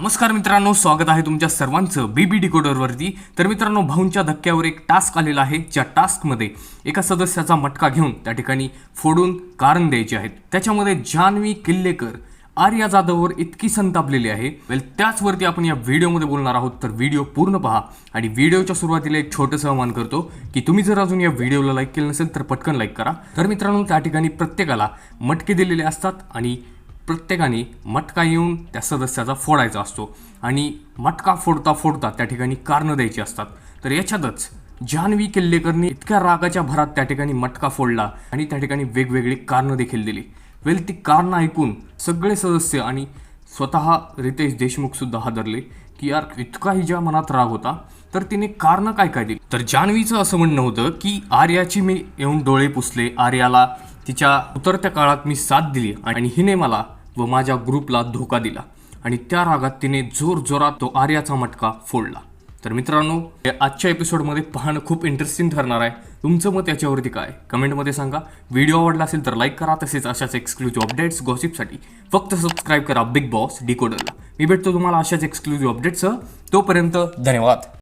नमस्कार मित्रांनो स्वागत आहे तुमच्या सर्वांचं बीबी डिकोडरवरती तर मित्रांनो भाऊंच्या धक्क्यावर एक टास्क आलेला आहे. ज्या टास्कमध्ये एका सदस्याचा मटका घेऊन त्या ठिकाणी फोडून कारण द्यायचे आहेत. त्याच्यामध्ये जान्हवी किल्लेकर आर्या जाधववर इतकी संतापलेली आहे. वेल त्याचवरती आपण या व्हिडिओमध्ये बोलणार आहोत. तर व्हिडिओ पूर्ण पहा आणि व्हिडिओच्या सुरुवातीला एक छोटंसं आवाहन करतो की तुम्ही जर अजून या व्हिडिओला लाईक केलं नसेल तर पटकन लाईक करा. तर मित्रांनो त्या ठिकाणी प्रत्येकाला मटके दिलेले असतात आणि प्रत्येकाने मटका येऊन त्या सदस्याचा फोडायचा असतो. आणि मटका फोडता फोडता त्या ठिकाणी कारणं द्यायची असतात. तर याच्यातच जान्हवी किल्लेकरनी इतक्या रागाच्या भरात त्या ठिकाणी मटका फोडला आणि त्या ठिकाणी वेगवेगळी कारणं देखील दिली. वेल ती कारणं ऐकून सगळे सदस्य आणि स्वतः रितेश देशमुखसुद्धा हादरले की यार इतका हिच्या मनात राग होता. तर तिने कारणं काय काय दिली? तर जान्हवीचं असं म्हणणं होतं की आर्याची मी येऊन डोळे पुसले. आर्याला तिच्या उतरत्या काळात मी साथ दिली आणि हिने मला व माझ्या ग्रुपला धोका दिला. आणि त्या रागात तिने जोर जोरात तो आर्याचा मटका फोडला. तर मित्रांनो आजच्या एपिसोडमध्ये पाहणं खूप इंटरेस्टिंग ठरणार आहे. तुमचं मत याच्यावरती काय? कमेंटमध्ये सांगा. व्हिडिओ आवडला असेल तर लाईक करा. तसेच अशाच एक्सक्लुझिव्ह अपडेट्स गॉसिपसाठी फक्त सबस्क्राईब करा बिग बॉस डिकोडरला मी भेटतो तुम्हाला अशाच एक्सक्लुझिव्ह अपडेट्ससह तोपर्यंत धन्यवाद.